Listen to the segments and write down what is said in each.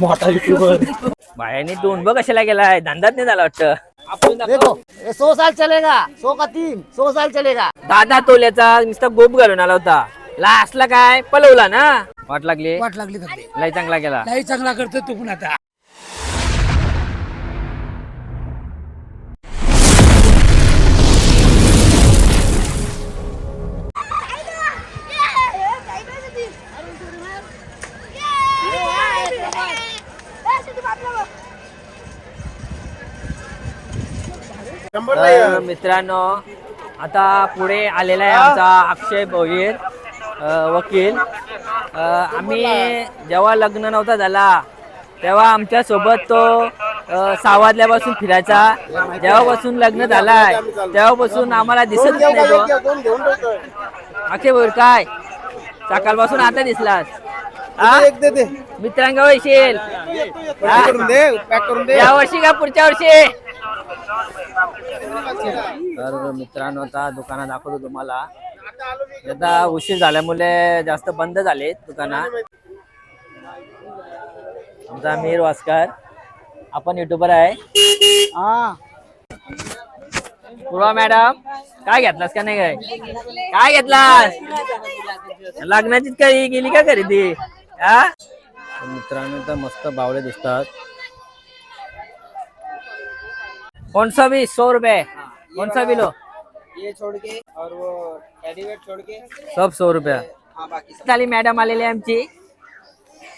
मोठा युट्यूबर बायाने दोन बघ कशाला गेलाय. धंदाच नाही झाला वाटतं. देखो ये सौ साल चलेगा. सौ का तीन सौ साल चलेगा. दादा तोल्याचा नुसता गोप घालून आला होता. लास्टला काय? पलवला ना? वाट लागली? वाट लागली लय चांगला गेला नाही चांगला करतो तू पण आता. तर मित्रांनो आता पुढे आलेला आहे आमचा अक्षय भोईर वकील. आम्ही जेव्हा लग्न नव्हता झाला तेव्हा आमच्यासोबत तो वाजल्यापासून फिरायचा. जेव्हापासून लग्न झालाय तेव्हापासून आम्हाला दिसत नाही तो. अक्षय भोईर काय? सकाळपासून आता दिसलास? मित्रांगावर येशील? या वर्षी का पुढच्या वर्षी? तर मित्रांनो आता दुकानात दाखवतो तुम्हाला. आता उशीर झाल्यामुळे जास्त बंद झाले दुकानात. आमचा मीर वास्कर आपण युट्यूबर आहे. हाँ. पूर्वा मॅडम काय घेतलास का नाही काय? काय घेतलास? लग्नाची काही गेली का खरेदी? हा? तर मित्रांनो तर मस्त बावळे दिसतात. कोणसा भी सौ रुपये कोणसा भी लो। ये छोड़ के और वो टेडी वेट छोड़ के। सब सौ रुपया। हाँ झाली मॅडम आलेली आहे आमची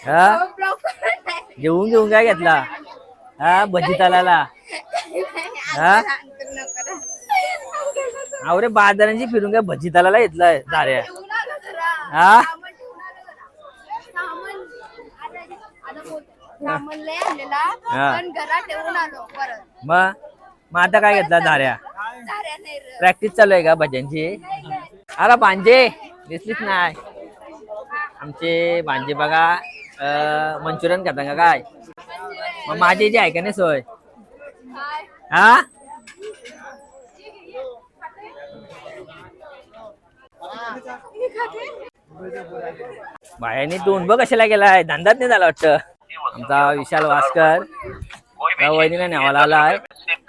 हा? घेऊन घेऊन काय घेतला? हा भजी तालाला। हा? अरे बाजारांची फिरून काय भजी तालाला घेतलाय झाऱ्या हा? हा. ठेवून आलो परत. मग? मग आता काय घेतला झाऱ्या प्रॅक्टिस चालू आहे का भजनची? अरे भांजे दिसलीच नाही. आमचे भांजे बघा मंचुरियन खाता का काय? मग माझी जी आहे का नाही सोय? हा? बायाने दोन बघ कशाला गेलाय धंदाच नाही झाला वाटतं. आमचा विशाल वास्कर. त्या आहे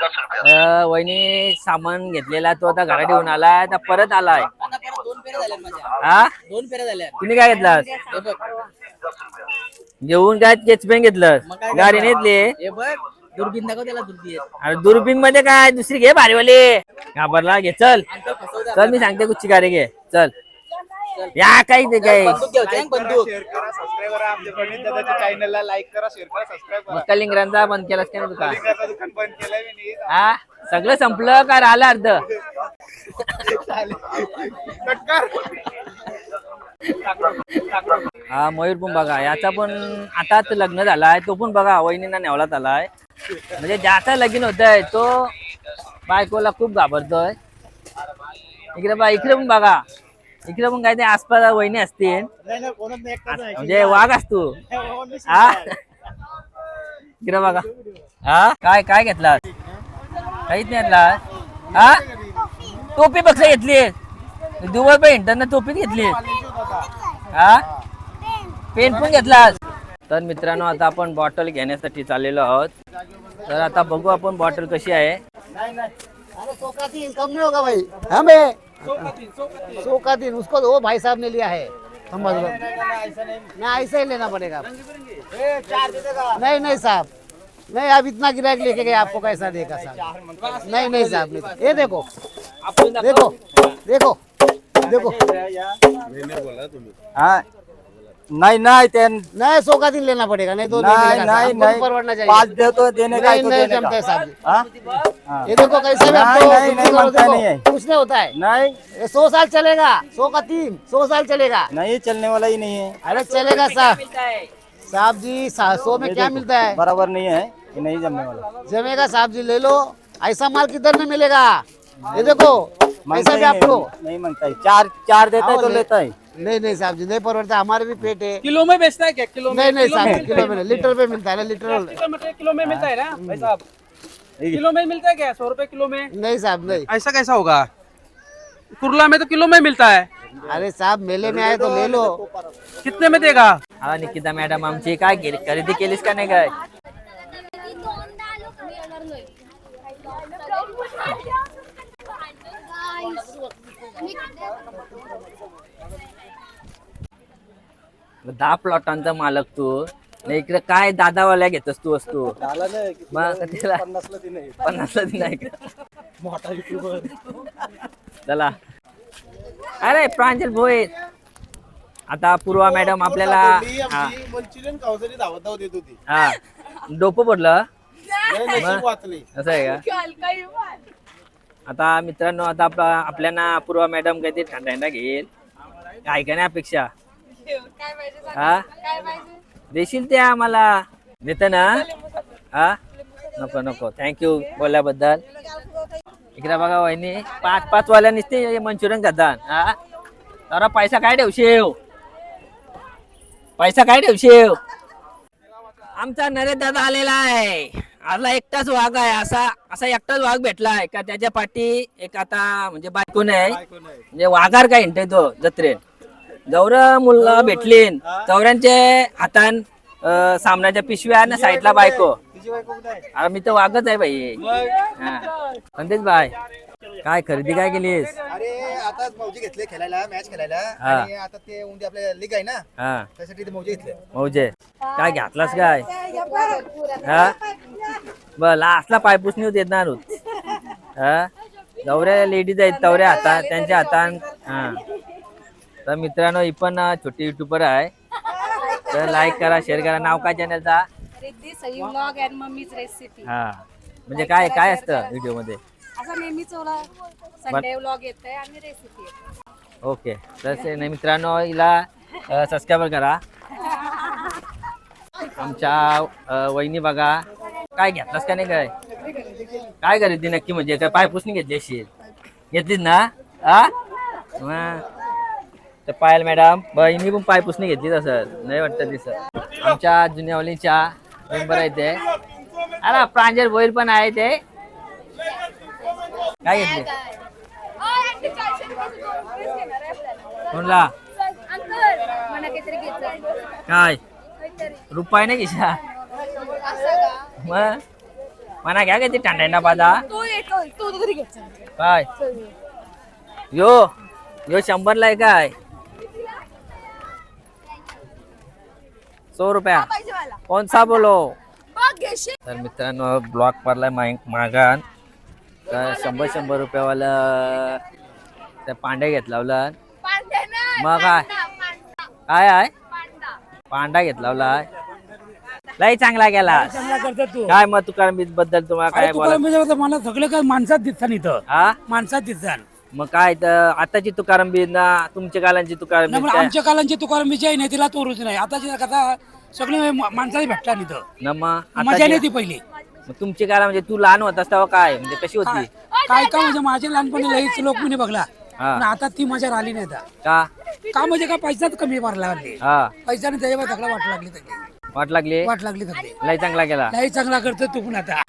अं, वहिनी सामान घेतलेला तो आता घरात येऊन आलाय आता परत आलाय. आता परत दोन फेऱ्या झाल्या माझ्या हा? दोन फेऱ्या झाल्या तुम्ही काय घेतलास? हे बघ घेऊन काय केचपेन घेतलं मग काय गाडी करणार? नेतली? हे बघ दुर्बीन दाखव त्याला दुर्बीन अरे दुर्बीन मध्ये काय? दुसरी घे भारीवाली. घाबरला? घे चल. आणि तो फसवता चल मी सांगते कुठची गाडी घे. चल. या काय ते काय बंदूक घेऊ चल, बंदूक. चॅनलला लाईक करा. शेअर करा सबस्क्राईब करा मक्का लिंगरांचा बंद केलास का नाही लिंगाचं दुकान बंद केलंय मी. हा? सगळं संपलं का? राहिलं अर्ध? कट कर. हा मयूर पण बघा याचा पण आताच लग्न झालाय तो पण बघा वहिनींना नेवलात आलाय. म्हणजे ज्याचा लगीन होत आहे तो बायकोला खूप घाबरतोय. इकडे बा इकडे पण बघा. इकडे पण काय ते आसपास वहिनी असतील. म्हणजे वाघ असतो. हा? इकडे बघा. हा? काय काय घेतलास काहीच नाही घेतलास हा? टोपी पक्ष घेतली. दिवस पण इंटरनेट टोपी घेतली. हा? पेन पण घेतलास तर मित्रांनो आता आपण बॉटल घेण्यासाठी चाललेलो आहोत. तर आता बघू आपण बॉटल कशी आहे. सौ का तीन उसको वो भाई साहब ने लिया है। हम लो ना ऐसा ही लेना पड़ेगा। नहीं नहीं साहब। नहीं आप इतना गिराक लेके गए आपको कैसा देगा साहब? नहीं नहीं साहब नहीं। ये देखो। देखो देखो देखो। नाही नाही ते नहीं सौ का दिन लेना पड़ेगा नहीं तो नहीं, नहीं नहीं। परवड़ना चाहिए। पाँच दे तो देने का नहीं तो नहीं देने जमता है साहब जी। हाँ? ये देखो कैसे भी नहीं, आपको नहीं, बनता नहीं है। कुछ नहीं होता है। नहीं। ये सौ साल चलेगा सौ का तीन सौ साल चलेगा। नहीं चलने वाला ही नहीं है। अरे चलेगा साहब। साहब जी सौ में क्या मिलता है? बराबर नहीं है ये नहीं जमने वाला। जमेगा साहब जी ले लो। ऐसा माल किधर में मिलेगा? ये देखो ऐसा ही भी आपको नहीं, नहीं माँगता है। चार चार देता है तो। लेता है। नहीं नहीं साहब जी नहीं परवड़ता हमारे भी पेट है। किलो में बेचता है क्या? किलो नहीं नहीं साहब जी, किलो में नहीं, लीटर पे मिलता है ना लीटर। किलो में मिलता है ना? भाई साहब किलो में मिलता है क्या? सौ रुपए किलो में? नहीं साहब नहीं। ऐसा कैसा होगा? कुरला में तो किलो में मिलता है। अरे साहब मेले में आए तो ले लो। कितने में देगा? हा निकिता मॅडम आमची काय केली खरेदी केलीस का नाही काय दहा प्लॉटांचा मालक तू. आणि इकडे काय दादावाल्या घेतोस तू वस्तू? पन्नासला नाही. का? मोठा चला. अरे प्रांजल भोये आता पूर्वा मॅडम आपल्याला हा. हा. डोकं पडलं असं आहे का? आता मित्रांनो आता आप- आपल्याला पूर्वा मॅडम काहीतरी थंडा घेईल. काय का नाही अपेक्षा? हा? देशील ते आम्हाला? देत ना? हा? नको नको. थँक्यू बोलल्याबद्दल. इकडे बघा वहिनी पाच पाच वाल्या नुसते मंचुरियन खातात. हा? जरा पैसा काय ठेवशील? पैसा काय ठेवशील? आमचा नरेश दादा आलेला आहे. आला एकटाच वाघ आहे. असा असा एकटाच वाघ भेटलाय. का त्याच्या पाठी एक आता म्हणजे बायको नाही म्हणजे वाघार काय हिंडते तो जत्रेत? जवळ मुलं भेटलीन. चौऱ्यांचे हातान अं, सामन्याच्या पिशव्या आणि साईडला बायको. तिची बायको कुठे आहे? अरे मी तर वाघच आहे भाई हा. संदेश भाई काय खरेदी काय केलीस? अरे आता मौजे घेतले खेळायला मॅच खेळायला. हा. आणि आता ते उद्या आपल्या लीग आहे ना? हा. त्यासाठी ते मौजे घेतले. मौजे. काय घातलास काय? हा? बर लास्टला पायपुसणी होत येणार होत हा? जवऱ्या लेडीज आहेत तवऱ्या हातात त्यांच्या हातान. हा. तर मित्रांनो ही पण छोटी युट्यूबर आहे. तर लाईक करा शेअर करा. नाव काय चॅनलचा Riddhi Sai vlog and mummy's recipe हा. म्हणजे काय काय असतं व्हिडिओमध्ये? असा नेहमीच संडे व्लॉग येतोय आणि रेसिपी येते ओके. तर से- नाही मित्रांनो हिला सबस्क्राईबर करा. आमच्या अं, वहिनी बघा. काय घेतलास का नाही काय? काय खरेदी नक्की म्हणजे? काय पायपुसणी घेतली असेल घेतलीस ना? हा मग. तर पायल मॅडम बहिणी पण पायपुसणी घेतलीच असं नाही वाटतं दिसत आमच्या जुन्यावलीच्या मेंबर आहे ते. अरे प्रांजल भोईर पण आहे ते. काय घेतले? कोणला? घेतलं काय? रुपये नाही किशा मग? मना घ्या काय ते टांडायना बाजा. काय? यो यो शंभरला आहे काय? सौ रुपया. पाहिजे मला कोण सा बोलो? तर मित्रांनो ब्लॉक पडलाय माग मागान. तर शंभर शंभर रुपयावाला त्या पांड्या नाही मग काय काय आहे. पांडा. घेतलावला लय चांगला गेला. तू. काय मग तुकारबद्दल तुम्हाला काय तू मला सगळं काय माणसात दिसतात इथं. हा? माणसात दिसतात मग काय तर आताची तुकाराम बी ना तुमच्या कालांची तुकाराम नाही बी पण काय? आमच्या कालांची तुकाराम विजय नाही तिला तोरूच नाही. आताची कथा सगळे माणसाला भेटतात इथं न मग मजा आताची- नाही ती पहिली. मग तुमची काला म्हणजे तू लहान होतास तेव्हा काय? म्हणजे कशी होती? काय का म्हणजे माझ्या लहानपणी लईच लोक म्हणे बघला. हा. पण आता ती मजा राहिली नाही आता. का? का म्हणजे का पैसाच कमी भरला लागली. हा. पैशाने त्याच्यावर सगळं वाट लागली वाट लागली? वाट लागली लय चांगला गेला लई चांगला करतो तू पण आता?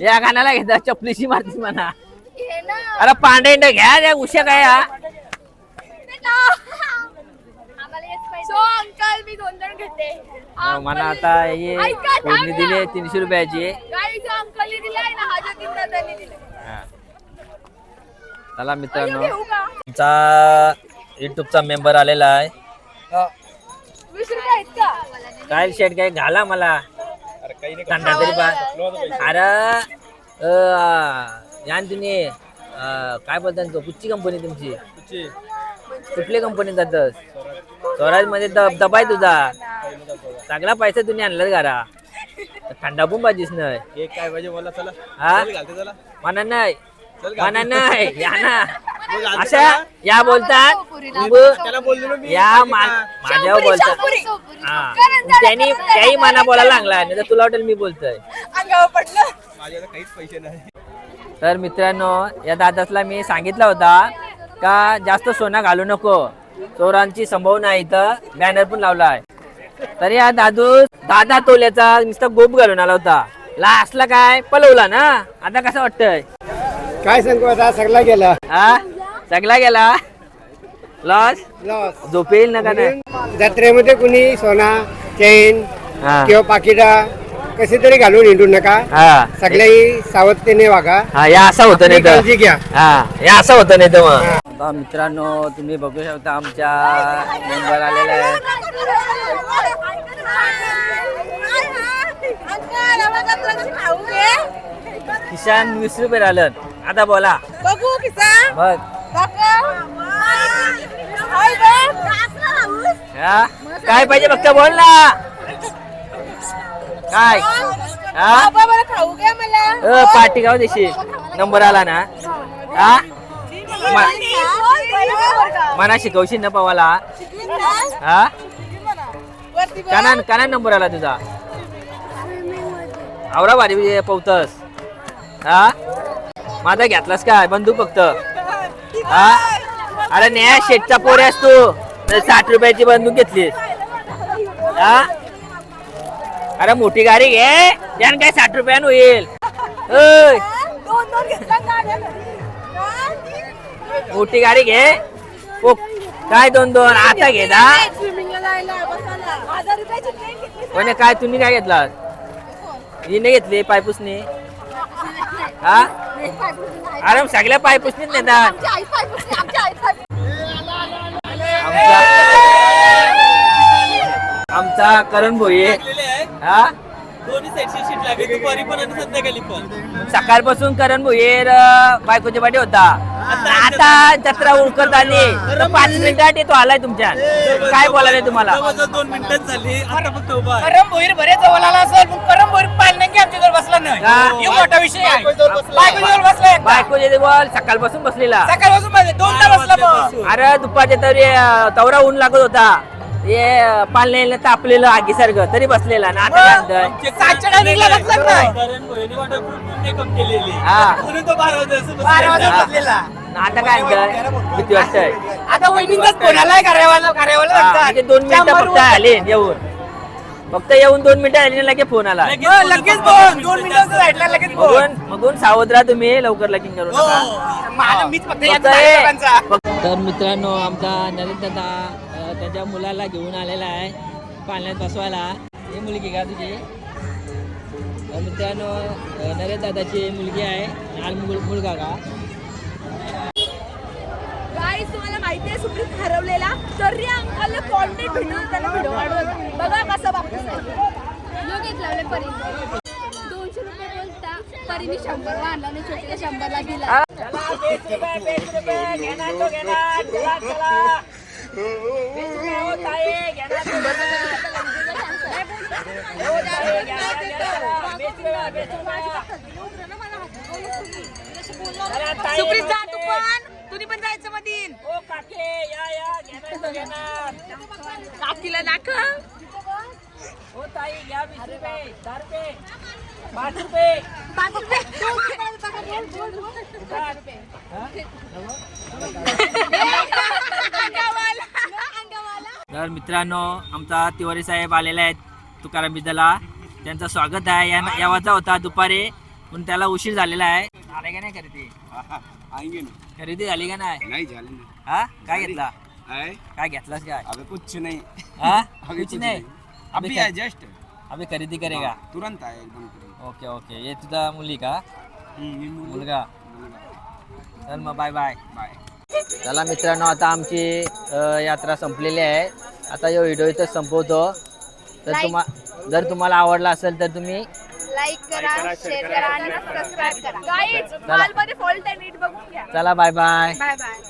या गाण्याला घेता चपलीशी मारतीस म्हणा. अरे पांडे घ्या त्या उशा काय हा अंकल मी दोन दोन घेते. मला आता हे ऐका, थांब फोडणी ना. दिली तीनशे रुपयाची. गाईचं अंकलने दिलाय ना हा तीन दादांनी दिलाय हा. चला मित्रांनो. घेऊ का? आमचा युट्यूबचा मेंबर आलेला आहे. वीस रुपये आहेत का? काय शेट काय? घाला मला. थंडा तरी पण अरे यान तुम्ही काय बोलता तो? कुठची कंपनी तुमची? कुठली कंपनी जातस स्वराजमध्ये दब दबाय तुझा. चांगला पैसा तुम्ही आणलाच घरा. थंडा पण पाहिजेस नाही. एक काय पाहिजे मला चला. हा? म्हणा नाही. म्हणा नाही. या ना. अशा या बोलतात मग त्याला बोललो मी. या मा- माझ्यावर बोलतात. हा. त्यांनी त्याही मना बोलायला लागला नाही तर तुला वाटेल मी बोलतोय. अंगावर पडलं. माझ्याकडे काहीच पैसे नाही. तर मित्रांनो या दादासला मी सांगितलं होता का जास्त सोनं घालू नको. चोरांची संभावना आहे इथं. बॅनर पण लावला आहे तरी हा दादू दादा तोल्याचा नुसता गोप घालून आला होता. लास्टला काय? पलवला ना? आता कसं वाटतंय? काय सांगू आता? सगळा गेला. हा? सगळा गेला. लॉस लॉस झोप येईल ना का नाही? जत्रेमध्ये कुणी सोना चैन हा. किंवा पाकिटा कसे तरी घालून हिंडू नका. हा. सगळ्याही सावधतेने वागा. हा या असं होतं नाही तर. काळजी घ्या. हा हे असं होतं नाही तर मग. आता मित्रांनो तुम्ही बघू शकता आमच्या मेंबर आलेला आहे किसान वीस रुपये राहिलं आता बोला. बघू किसा बघ. हा? काय पाहिजे फक्त बोल ना. काय? हा? खाऊ घ्या मला अ, पार्टी गाव देशील नंबर आला ना. हा? मना शिकवशील ना पवाला हा? काना काना नंबर आला तुझा. आवरा भारी पवतस. हा? माझा घेतलास काय? बंधू फक्त. हा? अरे न्या शेटचा पोर आहेस तू. तर साठ रुपयाची बंदूक घेतलीस. हा? अरे मोठी गाडी घे. त्यानं काय साठ रुपयानं होईल. ओय, मोठी गाडी घे. ओ, काय दोन दोन? आता घे ना. कोणी काय तुम्ही काय घेतला हिने घेतली पायपूसने. हा? अरे सगळ्या पायपुसनीच नेतात आमचा आमचा करण भोये हा? दोन्ही साईडची शीट लागली. दुपारी पण आणि संध्याकाळी पण. सकाळपासून करण भोयर बायकोच्या पाठी होता. आता जत्रा उरकत आली. तर पाच मिनिटात येतो आलाय तुमच्या. काय बोलायला तुम्हाला? जवळजवळ दोन मिनिटच झाली. आता फक्त उभा आहे. करम भोईर बरे जवळ आला असेल पण करम भोईर पालनंगी आमच्या जवळ बसला नाही. का? हे मोठा विषय आहे. बायको जवळ बसलाय एकटा. बायको बोल सकाळपासून बसलेला. सकाळपासून दोनदा बसला बस. अरे दुपारच्या तरी अं, तवरा ऊन लागत होता. हे पालनेला तापलेलं आगीसारखं तरी बसलेला ना आता काय बसलाच नाही? हा. बारा वाजता हा. बसलेला. ना आता काय म्हणतोय किती वाजताय आता वहिनींचाच फोन आलाय कार्यावाला कार्यावाला हा, लागतात. म्हणजे दोन मिनिटं शंभर फक्त आले येऊन. फक्त येऊन दोन मिनिटं आले लगे फोन आला. हो, लगेच फोन दोन मिनिटाचं लगेच फोन मगून मगून सावध राहा तुम्ही लवकर लगीन करू नका. मला मीच फक्त फक्त याचा हे- लोकांचा. तर मित्रांनो आमचा नरेंद्र दादा त्याच्या मुलाला घेऊन आलेला आहे पाळण्यात बसवायला. ही मुलगी का तुझी? मित्रांनो अ, नरेंद्र दादाची मुलगी आहे लहान मुल मुलगा का? गाईस तुम्हाला माहिती आहे सुप्रीत हरवलेला तरी कॉन्टॅक्ट भेटून त्याला व्हिडिओ बघा कसं वापस लावले परी दोनशे रुपये बोलता परीने शंभर आणि छोटीला शंभरला दिला. सुप्रीत जा तू पण तुम्ही पण जायचं मधीन काकीला दाखव पाच रुपये अंगावाला. अंगावाला. तर मित्रांनो आमचा तिवारी साहेब आलेले आहेत तुकाराम बिद्याला त्यांचं स्वागत आहे. या यावाचा होता दुपारी पण त्याला उशीर झालेला आहे. झाले का नाही खरेदी? खरेदी झाली का नाही? नहीं झाली हा? काय घेतला? काय घेतलास काय? अबे कुछ नहीं. हा? कुछ नाही. अभी है जस्ट अभी खरेदी करेगा तुरंत आया एकदम ओके ओके. हे तुझा मुली का? मुलगा. चल मग बाय बाय बाय चला मित्रांनो आता आमची यात्रा संपलेली आहे. आता यो व्हिडिओ इथं संपवतो. तर तुम्हा जर तुम्हाला आवडला असेल तर तुम्ही लाईक करा शेअर करा आणि सबस्क्राईब करा. गाईज माल मध्ये फॉल्ट आहे नीट बघून घ्या. चला बाय बाय बाय बाय